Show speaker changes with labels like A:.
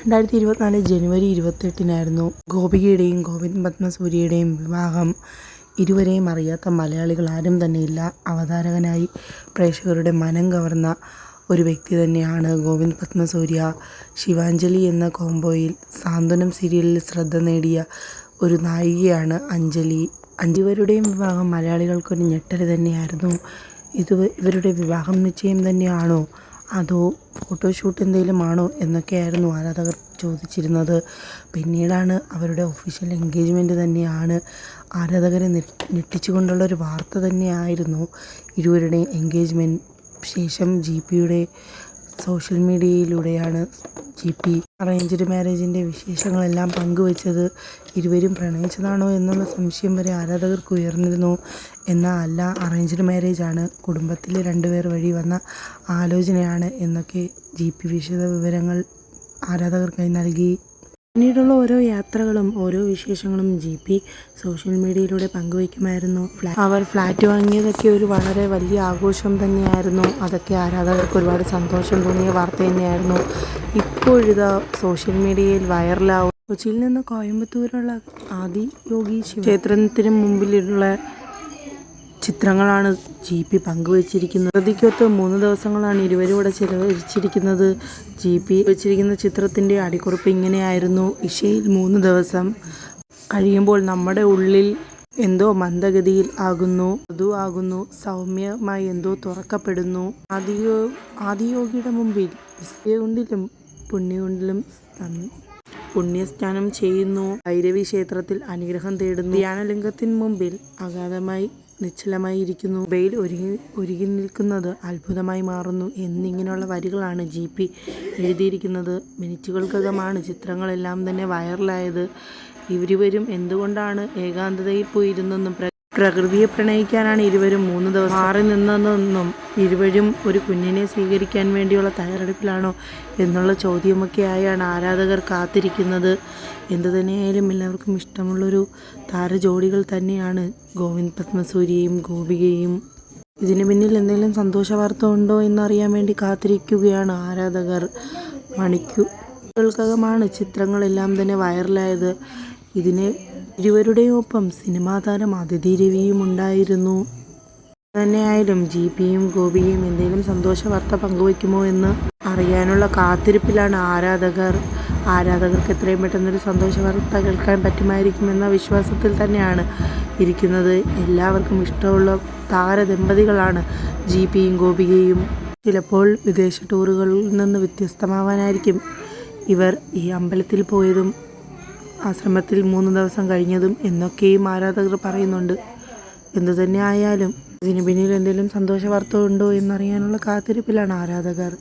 A: രണ്ടായിരത്തി ഇരുപത്തിനാല് ജനുവരി ഇരുപത്തെട്ടിനായിരുന്നു ഗോപികയുടെയും ഗോവിന്ദ് പത്മസൂര്യയുടെയും വിവാഹം. ഇരുവരെയും അറിയാത്ത മലയാളികൾ ആരും തന്നെയില്ല. അവതാരകനായി പ്രേക്ഷകരുടെ മനം കവർന്ന ഒരു വ്യക്തി തന്നെയാണ് ഗോവിന്ദ് പത്മസൂര്യ. ശിവാഞ്ജലി എന്ന കോംബോയിൽ സാന്ത്വനം സീരിയലിൽ ശ്രദ്ധ നേടിയ ഒരു നായികയാണ് അഞ്ജലി. അഞ്ചുവരുടെയും വിവാഹം മലയാളികൾക്കൊരു ഞെട്ടൽ തന്നെയായിരുന്നു. ഇത് ഇവരുടെ വിവാഹം നിശ്ചയം തന്നെയാണോ? അതോ ഫോട്ടോഷൂട്ട് എന്തെങ്കിലും ആണോ എന്നൊക്കെയായിരുന്നു ആരാധകർ ചോദിച്ചിരുന്നത്. പിന്നീടാണ് അവരുടെ ഒഫീഷ്യൽ എൻഗേജ്മെന്റ് തന്നെയാണ് ആരാധകരെ ഞെട്ടിച്ചുകൊണ്ടുള്ള ഒരു വാർത്ത തന്നെയായിരുന്നു ഇരുവരുടെയും എൻഗേജ്മെന്റ് ശേഷം ജി പിയുടെ സോഷ്യൽ മീഡിയയിലൂടെയാണ് ജി പി അറേഞ്ച്ഡ് മാരേജിന്റെ വിശേഷങ്ങളെല്ലാം പങ്കുവച്ചത് ഇരുവരും പ്രണയിച്ചതാണോ എന്നുള്ള സംശയം വരെ ആരാധകർക്ക് ഉയർന്നിരുന്നു. എന്നാൽ അല്ല അറേഞ്ച്ഡ് മാരേജാണ്. കുടുംബത്തിൽ രണ്ടുപേർ വഴി വന്ന ആലോചനയാണ് എന്നൊക്കെ ജി പി വിശദ വിവരങ്ങൾ ആരാധകർക്കായി നൽകി. പിന്നീടുള്ള ഓരോ യാത്രകളും ഓരോ വിശേഷങ്ങളും ജി പി സോഷ്യൽ മീഡിയയിലൂടെ പങ്കുവയ്ക്കുമായിരുന്നു. അവർ ഫ്ലാറ്റ് വാങ്ങിയതൊക്കെ ഒരു വളരെ വലിയ ആഘോഷം തന്നെയായിരുന്നു. അതൊക്കെ ആരാധകർക്ക് ഒരുപാട് സന്തോഷം തോന്നിയ വാർത്ത തന്നെയായിരുന്നു. ഇപ്പോഴിതാ സോഷ്യൽ മീഡിയയിൽ വൈറലാവും കൊച്ചിയിൽ നിന്ന് കോയമ്പത്തൂരുള്ള ആദി യോഗി ക്ഷേത്രത്തിന് മുമ്പിലുള്ള ചിത്രങ്ങളാണ് ജി പി പങ്കുവച്ചിരിക്കുന്നത്. പ്രതിക്കൊത്ത് മൂന്ന് ദിവസങ്ങളാണ് ഇരുവരും കൂടെ ചിലവഴിച്ചിരിക്കുന്നത്. ജി പി വെച്ചിരിക്കുന്ന ചിത്രത്തിന്റെ അടിക്കുറിപ്പ് ഇങ്ങനെയായിരുന്നു. ഇഷയിൽ മൂന്ന് ദിവസം കഴിയുമ്പോൾ നമ്മുടെ ഉള്ളിൽ എന്തോ മന്ദഗതിയിൽ ആകുന്നു. മൃദു ആകുന്നു. സൗമ്യമായി എന്തോ തുറക്കപ്പെടുന്നു. ആദിയോ ആദിയോഗിയുടെ മുമ്പിൽ വിസ്മയകൊണ്ടിലും പുണ്യകൊണ്ടിലും പുണ്യസ്നാനം ചെയ്യുന്നു. ഭൈരവി ക്ഷേത്രത്തിൽ അനുഗ്രഹം തേടുന്നു. ധ്യാനലിംഗത്തിന് മുമ്പിൽ അഗാധമായി നിശ്ചലമായി ഇരിക്കുന്നു ബെയിൽ ഒരുങ്ങി ഒരുങ്ങി നിൽക്കുന്നത് അത്ഭുതമായി മാറുന്നു എന്നിങ്ങനെയുള്ള വരികളാണ് ജി പി എഴുതിയിരിക്കുന്നത്. മിനിറ്റുകൾക്കകമാണ് ചിത്രങ്ങളെല്ലാം തന്നെ വൈറലായത്. ഇവരുവരും എന്തുകൊണ്ടാണ് ഏകാന്തതയിൽ പോയിരുന്നെന്നും പ്രകൃതിയെ പ്രണയിക്കാനാണ് ഇരുവരും മൂന്ന് ദിവസം മാറി നിന്നതെന്നും ഇരുവരും ഒരു കുഞ്ഞിനെ സ്വീകരിക്കാൻ വേണ്ടിയുള്ള തയ്യാറെടുപ്പിലാണോ എന്നുള്ള ചോദ്യമൊക്കെ ആയാണ് ആരാധകർ കാത്തിരിക്കുന്നത്. എന്തു തന്നെയായാലും എല്ലാവർക്കും ഇഷ്ടമുള്ളൊരു താരജോഡികൾ തന്നെയാണ് ഗോവിന്ദ് പത്മസൂര്യയും ഗോപികയും ഇതിന് പിന്നിൽ എന്തെങ്കിലും സന്തോഷ വാർത്ത ഉണ്ടോ എന്നറിയാൻ വേണ്ടി കാത്തിരിക്കുകയാണ് ആരാധകർ. മണിക്കൂറുകൾക്കകമാണ് ചിത്രങ്ങളെല്ലാം തന്നെ വൈറലായത്. ഇതിന് ഇരുവരുടെയും ഒപ്പം സിനിമാ താരം അതിഥി രവിയും ഉണ്ടായിരുന്നു. തന്നെയായാലും ജി പിയും ഗോപിയും എന്തെങ്കിലും സന്തോഷ വാർത്ത പങ്കുവയ്ക്കുമോ എന്ന് അറിയാനുള്ള കാത്തിരിപ്പിലാണ് ആരാധകർ. ആരാധകർക്ക് എത്രയും പെട്ടെന്നൊരു സന്തോഷ വാർത്ത കേൾക്കാൻ പറ്റുമായിരിക്കുമെന്ന വിശ്വാസത്തിൽ തന്നെയാണ് ഇരിക്കുന്നത്. എല്ലാവർക്കും ഇഷ്ടമുള്ള താരദമ്പതികളാണ് ജി പിയും ഗോപികയും. ചിലപ്പോൾ വിദേശ ടൂറുകളിൽ നിന്ന് വ്യത്യസ്തമാവാനായിരിക്കും ഇവർ ഈ അമ്പലത്തിൽ പോയതും ആശ്രമത്തിൽ മൂന്ന് ദിവസം കഴിഞ്ഞതും എന്നൊക്കെയും ആരാധകർ പറയുന്നുണ്ട്. എന്തു തന്നെ ആയാലും ഇതിന് പിന്നിൽ എന്തെങ്കിലും സന്തോഷ വാർത്ത ഉണ്ടോ എന്നറിയാനുള്ള കാത്തിരിപ്പിലാണ് ആരാധകർ.